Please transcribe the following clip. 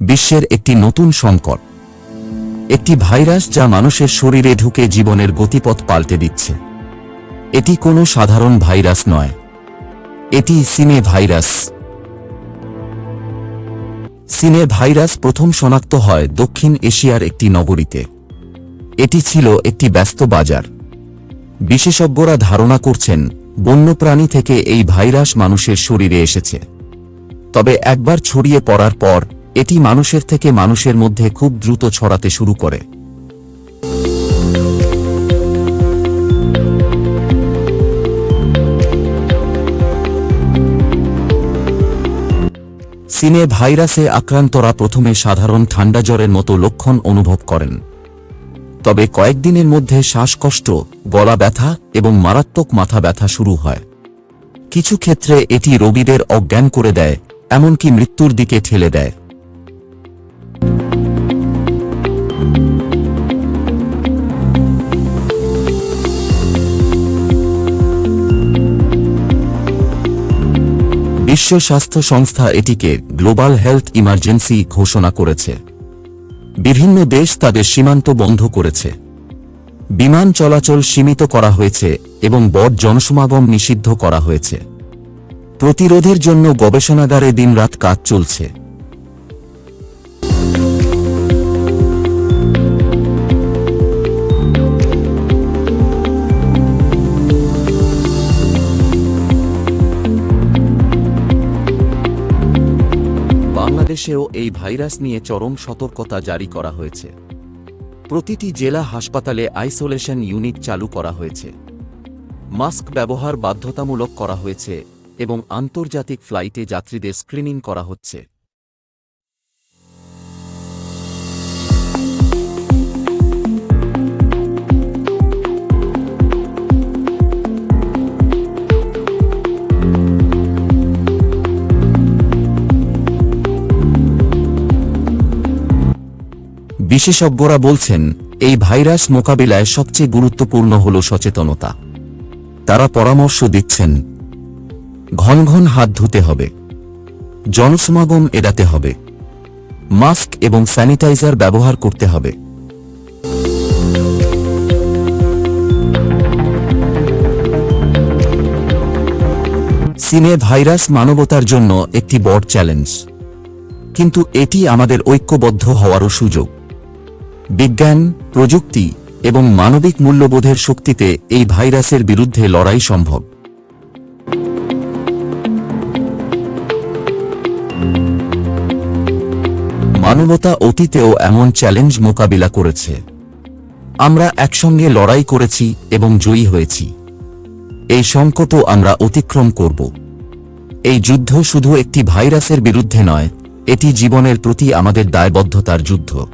বিশ্বের একটি নতুন সংকট। একটি ভাইরাস যা মানুষের শরীরে ঢুকে জীবনের গতিপথ পাল্টে দিচ্ছে। এটি কোনো সাধারণ ভাইরাস নয়। এটি সিনে ভাইরাস সিনে ভাইরাস প্রথম শনাক্ত হয় দক্ষিণ এশিয়ার একটি নগরীতে। এটি ছিল একটি ব্যস্ত বাজার। বিশেষজ্ঞরা ধারণা করছেন, বন্যপ্রাণী থেকে এই ভাইরাস মানুষের শরীরে এসেছে। তবে একবার ছড়িয়ে পড়ার পর এটি মানুষের থেকে মানুষের মধ্যে খুব দ্রুত ছড়াতে শুরু করে। সিনে ভাইরাসে আক্রান্তরা প্রথমে সাধারণ ঠান্ডা জ্বরের মতো লক্ষণ অনুভব করেন। তবে কয়েকদিনের মধ্যে শ্বাসকষ্ট, গলা ব্যথা এবং মারাত্মক মাথা ব্যথা শুরু হয়। কিছু ক্ষেত্রে এটি রোগীদের অজ্ঞান করে দেয়, এমনকি মৃত্যুর দিকে ঠেলে দেয়। বিশ্ব স্বাস্থ্য সংস্থা এটিকে গ্লোবাল হেলথ ইমার্জেন্সি ঘোষণা করেছে। বিভিন্ন দেশ তাদের সীমান্ত বন্ধ করেছে। বিমান চলাচল সীমিত করা হয়েছে এবং বড় জনসমাগম নিষিদ্ধ করা হয়েছে। প্রতিরোধের জন্য গবেষণাগারে দিনরাত কাজ চলছে। বাংলাদেশেও এই ভাইরাস নিয়ে চরম সতর্কতা জারি করা হয়েছে। প্রতিটি জেলা হাসপাতালে আইসোলেশন ইউনিট চালু করা হয়েছে। মাস্ক ব্যবহার বাধ্যতামূলক করা হয়েছে এবং আন্তর্জাতিক ফ্লাইটে যাত্রীদের স্ক্রিনিং করা হচ্ছে। বিশেষজ্ঞরা বলছেন, এই ভাইরাস মোকাবিলায় সবচেয়ে গুরুত্বপূর্ণ হল সচেতনতা। তারা পরামর্শ দিচ্ছেন, ঘন ঘন হাত ধুতে হবে, জনসমাগম এড়াতে হবে, মাস্ক এবং স্যানিটাইজার ব্যবহার করতে হবে। সিনে ভাইরাস মানবতার জন্য একটি বড় চ্যালেঞ্জ। কিন্তু এটি আমাদের ঐক্যবদ্ধ হওয়ারও সুযোগ। বিজ্ঞান, প্রযুক্তি এবং মানবিক মূল্যবোধের শক্তিতে এই ভাইরাসের বিরুদ্ধে লড়াই সম্ভব। মানবতা অতীতেও এমন চ্যালেঞ্জ মোকাবিলা করেছে। আমরা একসঙ্গে লড়াই করেছি এবং জয়ী হয়েছি। এই সংকটও আমরা অতিক্রম করব। এই যুদ্ধ শুধু একটি ভাইরাসের বিরুদ্ধে নয়, এটি জীবনের প্রতি আমাদের দায়বদ্ধতার যুদ্ধ।